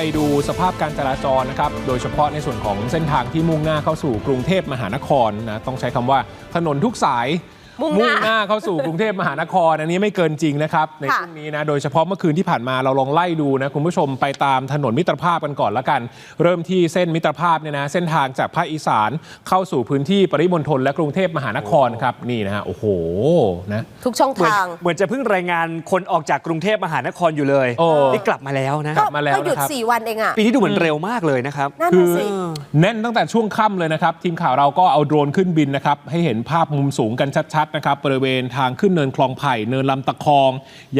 ไปดูสภาพการจราจรนะครับ โดยเฉพาะในส่วนของเส้นทางที่มุ่งหน้าเข้าสู่กรุงเทพมหานครนะ ต้องใช้คำว่าถนนทุกสาย มุ่งหน้า หน้าเข้าสู่กรุงเทพมหานคร อันนี้ไม่เกินจริงนะครับ ในค่ะช่วงนี้นะ โดยเฉพาะเมื่อคืนที่ผ่านมาเราลองไล่ดูนะ คุณผู้ชมไปตามถนนมิตรภาพกันก่อนละกัน เริ่มที่เส้นมิตรภาพเนี่ยนะ เส้นทางจากภาคอีสานเข้าสู่พื้นที่ปริมณฑลและกรุงเทพมหานครครับนี่นะฮะโอ้โหนะทุกช่องเหมือนทาง เหมือนจะเพิ่งรายงานคนออกจากกรุงเทพมหานครอยู่เลย โอ้ นี่กลับมาแล้วนะ กลับมาแล้วก็หยุดนะครับ4วันเองอะปีนี้ดูเหมือนเร็วมากเลยนะครับ นั่นคืน่ะอสิ แน่นตั้งแต่ช่วงค่ำเลยนะครับ ทีมข่าวเราก็เอาโดรนขึ้นบินนะครับ ให้เห็นภาพมุมสูงกันชัดดนะครับบริเวณทางขึ้นเนินคลองไผ่เนินลำตะคอง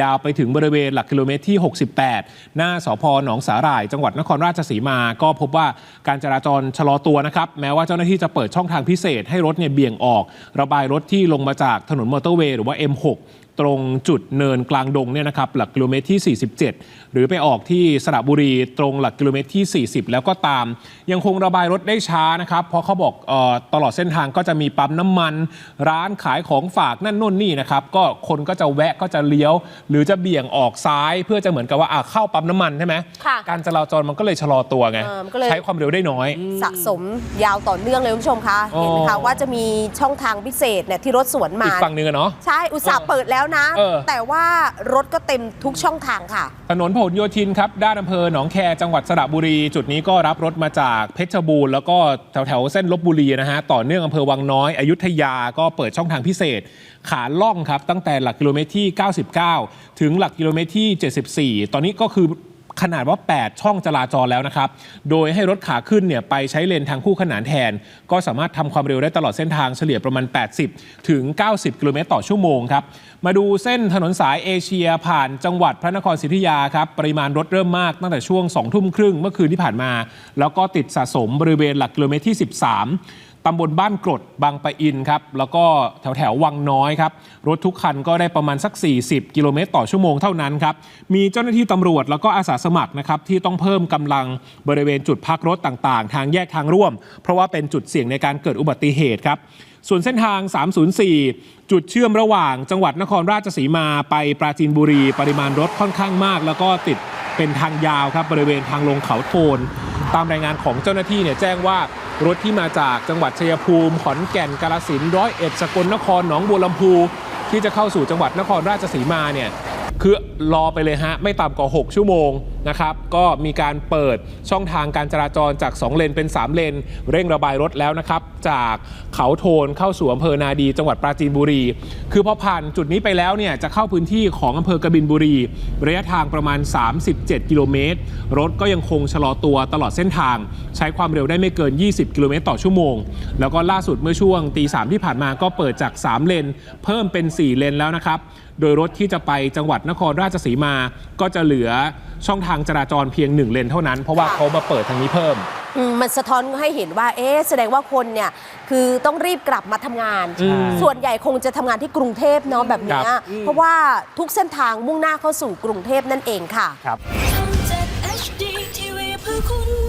ยาวไปถึงบริเวณหลักกิโลเมตรที่ 68 หน้าสพหนองสาหร่าย จังหวัดนครราชสีมา ก็พบว่าการจราจรชะลอตัวนะครับแม้ว่าเจ้าหน้าที่จะเปิดช่องทางพิเศษให้รถเนี่ยเบี่ยงออก ระบายรถที่ลงมาจากถนนมอเตอร์เวย์หรือว่า M6 ตรงจุดเนินกลางดงเนี่ยนะครับหลักกิโลเมตรที่ 47 หรือไปออกที่สระบุรีตรงหลักกิโลเมตรที่ 40 แล้วก็ตาม ยังคงระบายรถได้ช้านะครับ เพราะเขาบอกเออตลอดเส้นทางก็จะมีปั๊มน้ำมัน ร้านขายของฝากนั่นนู่นนี่นะครับก็คนก็จะแวะก็จะเลี้ยว หรือจะเบี่ยงออกซ้ายเพื่อจะเหมือนกับว่าอะเข้าปั๊มน้ำมันใช่ไหมค่ะการจราจรมันก็เลยชะลอตัวไงเออมันก็เลยใช้ความเร็วได้น้อย สะสมยาวต่อเนื่องเลยคุณผู้ชมคะอ๋อเห็นไหมคะว่าจะมีช่องทางพิเศษเนี่ยที่รถสวนอีมากฝั่งหนึงอะเนาะใช่อุตส่าห์เปิดแล้วนะ เออ แต่ว่ารถก็เต็มทุกช่องทางค่ะ ถนนพหลโยธินครับ ด้านอำเภอหนองแคจังหวัดสระบุรี จุดนี้ก็รับรถมาจากเพชรบูรณ์แล้วก็แถวแถวๆเส้นลบบุรีนะฮะ ต่อเนื่องอำเภอวังน้อย อยุธยาก็เปิดช่องทางพิเศษ ขาล่องครับ ตั้งแต่หลักกิโลเมตรที่ 99 ถึงหลักกิโลเมตรที่ 74 ตอนนี้ก็คือ ขนาดว่า 8 ช่องจราจรแล้วนะครับ โดยให้รถขาขึ้นเนี่ยไปใช้เลนทางคู่ขนานแทน ก็สามารถทำความเร็วได้ตลอดเส้นทางเฉลี่ยประมาณ 80 ถึง 90 กิโลเมตรต่อชั่วโมงครับ มาดูเส้นถนนสายเอเชียผ่านจังหวัดพระนครศรีอยุธยาครับ ปริมาณรถเริ่มมากตั้งแต่ช่วง2ทุ่มครึ่งเมื่อคืนที่ผ่านมา แล้วก็ติดสะสมบริเวณหลักกิโลเมตรที่ 13 ตำบลบ้านกรดบางปะอินครับแล้วก็แถวแถววังน้อยครับรถทุกคันก็ได้ประมาณสัก 40 กิโลเมตรต่อชั่วโมงเท่านั้นครับมีเจ้าหน้าที่ตำรวจแล้วก็อาสาสมัครนะครับที่ต้องเพิ่มกำลังบริเวณจุดพักรถต่างๆ ทางแยกทางร่วม เพราะว่าเป็นจุดเสี่ยงในการเกิดอุบัติเหตุครับส่วนเส้นทาง 304 จุดเชื่อมระหว่างจังหวัดนครราชสีมาไปปราจีนบุรี ปริมาณรถค่อนข้างมาก แล้วก็ติดเป็นทางยาวครับบริเวณทางลงเขาโทน ตามรายงานของเจ้าหน้าที่เนี่ยแจ้งว่า รถที่มาจากจังหวัดชัยภูมิ ขอนแก่นกาลสินร้อยเอ็ดสกลนครหนองบัวลำพู ที่จะเข้าสู่จังหวัดนครราชสีมาเนี่ยคือรอไปเลยฮะ ไม่ต่ำกว่า 6 ชั่วโมงนะครับ ก็มีการเปิดช่องทางการจราจรจาก 2 เลนเป็น 3 เลน เร่งระบายรถแล้วนะครับ จากเขาโทนเข้าสู่อำเภอนาดี จังหวัดปราจีนบุรี คือพอผ่านจุดนี้ไปแล้วเนี่ยจะเข้าพื้นที่ของอำเภอกบินบุรี ระยะทางประมาณ 37 กิโลเมตร รถก็ยังคงชะลอตัวตลอดเส้นทาง ใช้ความเร็วได้ไม่เกิน 20 กิโลเมตรต่อชั่วโมง แล้วก็ล่าสุดเมื่อช่วงตีสามที่ผ่านมาก็เปิดจาก 3 เลน เพิ่มเป็น 4 เลนแล้วนะครับ โดยรถที่จะไปจังหวัดนครราชสีมาก็จะเหลือช่องทางจราจรเพียง1เลนเท่านั้น เพราะว่าเขามาเปิดทางนี้เพิ่ม อืมมันสะท้อนให้เห็นว่า เอ๊ะแสดงว่าคนเนี่ย คือต้องรีบกลับมาทำงานอืมส่วนใหญ่คงจะทำงานที่กรุงเทพเนาะแบบเนี้ยครับ เพราะว่าทุกเส้นทางมุ่งหน้าเข้าสู่กรุงเทพนั่นเองค่ะ ครับ ทำจาก HD TV เพื่อคุณ